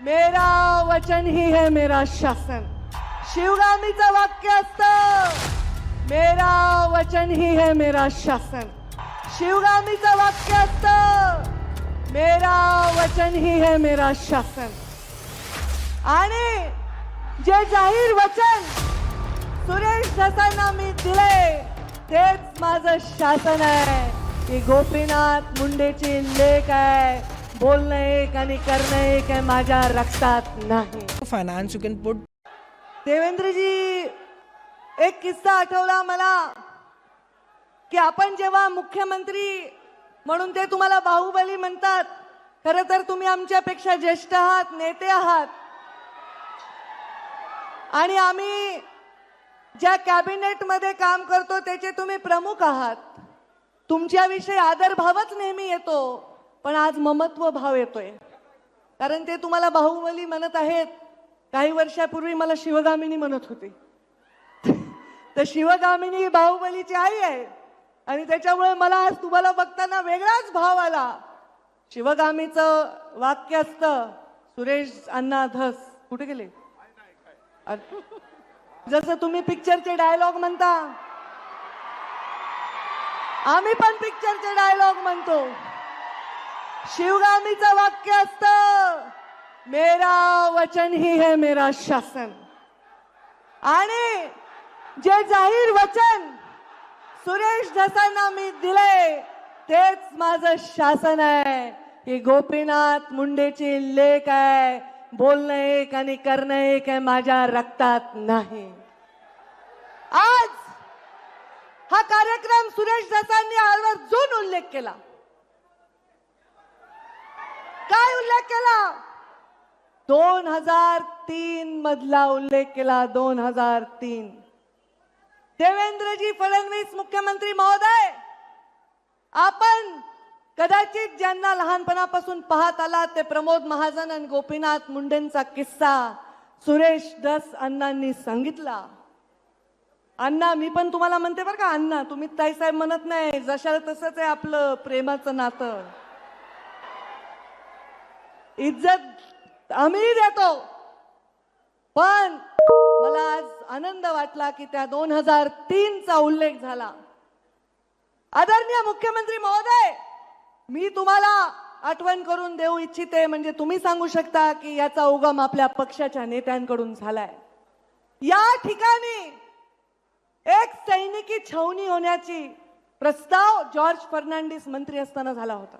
मेरा वचन ही है मेरा शासन। शिवगामीचं वाक्य असत मेरा वचन ही है मेरा शासन। शिवगामीचं वाक्य असत मेरा वचन ही है मेरा शासन। आणि जे जाहीर वचन सुरेश ससांना मी दिले तेच माझं शासन आहे. की गोपीनाथ मुंडेची लेख आहे. बोलणं एक आणि करणं एक आहे माझ्या रक्तात नाही. Finance you can put देवेंद्रजी एक किस्सा आठवला मला की आपण जेव्हा मुख्यमंत्री म्हणून ते तुम्हाला बाहुबली म्हणतात खरं तर तुम्ही आमच्यापेक्षा ज्येष्ठ आहात नेते आहात. आणि आम्ही ज्या कॅबिनेटमध्ये काम करतो त्याचे तुम्ही प्रमुख आहात. तुमच्याविषयी आदरभावच नेहमी येतो. पण आज ममत्व भाव येतोय. कारण ते तुम्हाला बाहुबली म्हणत आहेत. काही वर्षापूर्वी मला शिवगामिनी म्हणत होते. तर शिवगामिनी ही बाहुबलीची आई आहे. आणि त्याच्यामुळे मला आज तुम्हाला बघताना वेगळाच भाव आला. शिवगामीचं वाक्य असतं सुरेश अण्णा धस. कुठे गेले? जसं तुम्ही पिक्चरचे डायलॉग म्हणता. आम्ही पण पिक्चरचे डायलॉग म्हणतो. शिवगामीचं वाक्य असतं मेरा वचन ही है मेरा शासन. आणि जे जाहीर वचन सुरेश धसांना मी दिले तेच माझं शासन आहे. की गोपीनाथ मुंडेची लेख आहे बोलणं एक आणि करणं एक आहे माझ्या रक्तात नाही. आज हा कार्यक्रम सुरेश धसांनी आवर्जून उल्लेख केला. काय उल्लेख केला? दोन हजार तीन मधला उल्लेख केला दोन हजार तीन. देवेंद्रजी फडणवीस मुख्यमंत्री महोदय आपण कदाचित ज्यांना लहानपणापासून पाहत आला ते प्रमोद महाजन आणि गोपीनाथ मुंडेंचा किस्सा सुरेश दस अण्णांनी सांगितला. अण्णा मी पण तुम्हाला म्हणते बरं का अण्णा तुम्ही ताईसाहेब म्हणत नाही जशाला तसंच आहे आपलं प्रेमाचं नातं. इज्जत आम्ही देतो. पण मला आज आनंद वाटला की त्या दोन हजार तीनचा उल्लेख झाला. आदरणीय मुख्यमंत्री महोदय मी तुम्हाला आठवण करून देऊ इच्छिते म्हणजे तुम्ही सांगू शकता की याचा उगम आपल्या पक्षाच्या नेत्यांकडून झालाय. या ठिकाणी एक सैनिकी छावणी होण्याची प्रस्ताव जॉर्ज फर्नांडिस मंत्री असताना झाला होता.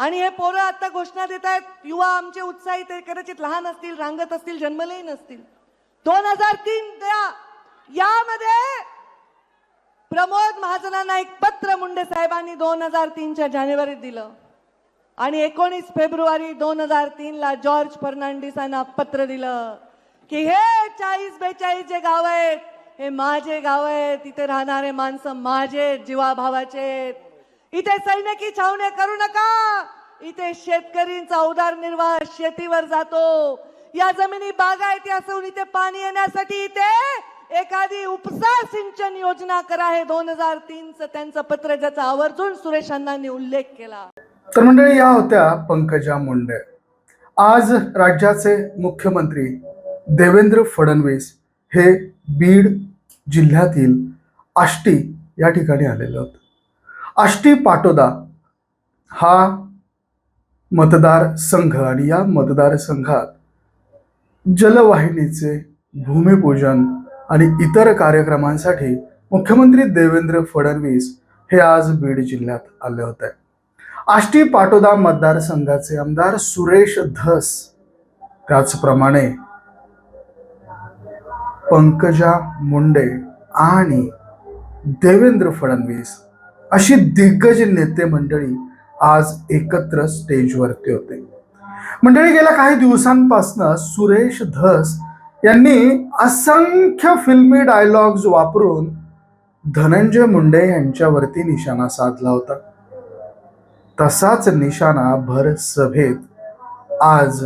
आणि हे पोरं आता घोषणा देत आहेत युवा आमचे उत्साही ते कदाचित लहान असतील रांगत असतील जन्मलेही नसतील दोन हजार तीन त्या यामध्ये प्रमोद महाजनांना एक पत्र मुंडे साहेबांनी दोन हजार तीनच्या जानेवारीत दिलं आणि एकोणीस फेब्रुवारी दोन हजार तीन ला जॉर्ज फर्नांडिसांना पत्र दिलं की हे चाळीस बेचाळीस जे गाव आहेत हे माझे गाव आहेत तिथे राहणारे माणसं माझे जीवाभावाचे आहेत. इथे सैनिकी छावण्या करू नका. इथे शेतकरींचा उदारनिर्वाह शेतीवर जातो. या जमिनी बागायती असून इथे पाणी येण्यासाठी इथे एखादी उपसा सिंचन योजना करा हे दोन हजार तीनचं त्यांचं पत्र ज्याचा आवर्जून सुरेश अण्णांनी उल्लेख केला. तर मंडळी या होत्या पंकजा मुंडे. आज राज्याचे मुख्यमंत्री देवेंद्र फडणवीस हे बीड जिल्ह्यातील आष्टी या ठिकाणी आलेले होते. आष्टी पाटोदा हा मतदार संघ आणि या मतदारसंघात जलवाहिनीचे भूमिपूजन आणि इतर कार्यक्रमांसाठी मुख्यमंत्री देवेंद्र फडणवीस हे आज बीड जिल्ह्यात आले होते. आष्टी पाटोदा मतदारसंघाचे आमदार सुरेश धस त्याचप्रमाणे पंकजा मुंडे आणि देवेंद्र फडणवीस अशी दिग्गज नेते मंडळी आज एकत्र स्टेजवरती होते मंडळी गेल्या काही दिवसांपासून सुरेश धस यांनी असंख्य फिल्मी डायलॉग्स वापरून धनंजय मुंडे यांच्यावरती निशाणा साधला होता तसाच निशाणा भर सभेत आज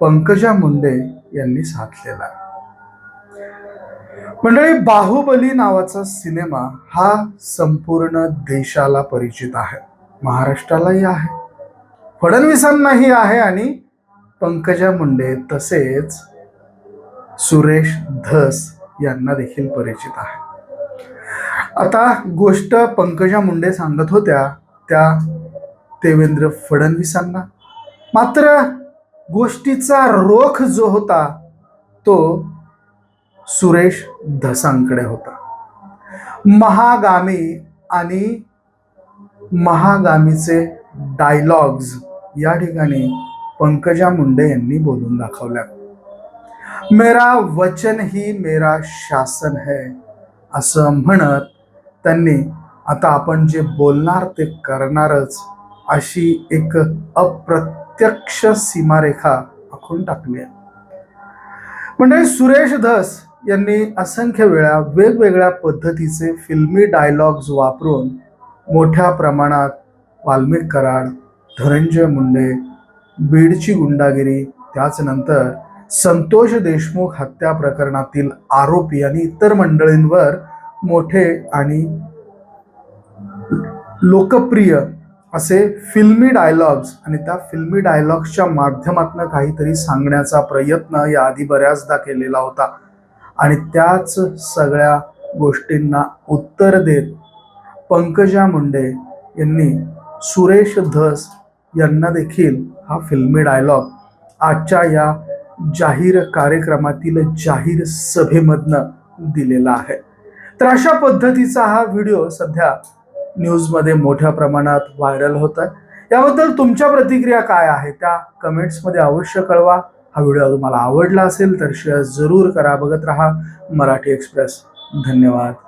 पंकजा मुंडे यांनी साधलेला आहे. मंडळी बाहुबली नावाचा सिनेमा हा संपूर्ण देशाला परिचित आहे. महाराष्ट्रालाही आहे. फडणवीसांनाही आहे आणि पंकजा मुंडे तसेच सुरेश धस यांना देखील परिचित आहे. आता गोष्ट पंकजा मुंडे सांगत होत्या त्या देवेंद्र फडणवीसांना. मात्र गोष्टीचा रोख जो होता तो सुरेश धसांकडे होता. महागामी आणि महागामीचे डायलॉग्स या ठिकाणी पंकजा मुंडे यांनी बोलून दाखवल्या. मेरा वचन ही मेरा शासन है असं म्हणत त्यांनी आता आपण जे बोलणार ते करणारच अशी एक अप्रत्यक्ष सीमारेखा आखून टाकली आहे. म्हणजे सुरेश धस यांनी असंख्य वेळा वेगवेगळ्या पद्धतीचे फिल्मी डायलॉग्स वापरून मोठ्या प्रमाणात वाल्मिक कराड धनंजय मुंडे बीडची गुंडागिरी त्याचनंतर संतोष देशमुख हत्या प्रकरणातील आरोपी आणि इतर मंडळींवर मोठे आणि लोकप्रिय असे फिल्मी डायलॉग्स आणि त्या फिल्मी डायलॉग्सच्या माध्यमातून काहीतरी सांगण्याचा प्रयत्न याआधी बऱ्याचदा केलेला होता. आणि त्याच सगळ्या गोष्टींना उत्तर देत पंकजा मुंडे यांनी सुरेश धस यांना देखील हा फिल्मी डायलॉग आजच्या या जाहीर कार्यक्रमातील जाहीर सभेमधनं दिलेला आहे. तर अशा पद्धतीचा हा व्हिडिओ सध्या न्यूजमध्ये मोठ्या प्रमाणात व्हायरल होत आहे याबद्दल तुमच्या प्रतिक्रिया काय आहे? त्या कमेंट्समध्ये अवश्य कळवा. हा व्हिडिओ तुम्हाला आवडला असेल तर शेअर जरूर करा. बघत राहा मराठी एक्सप्रेस धन्यवाद.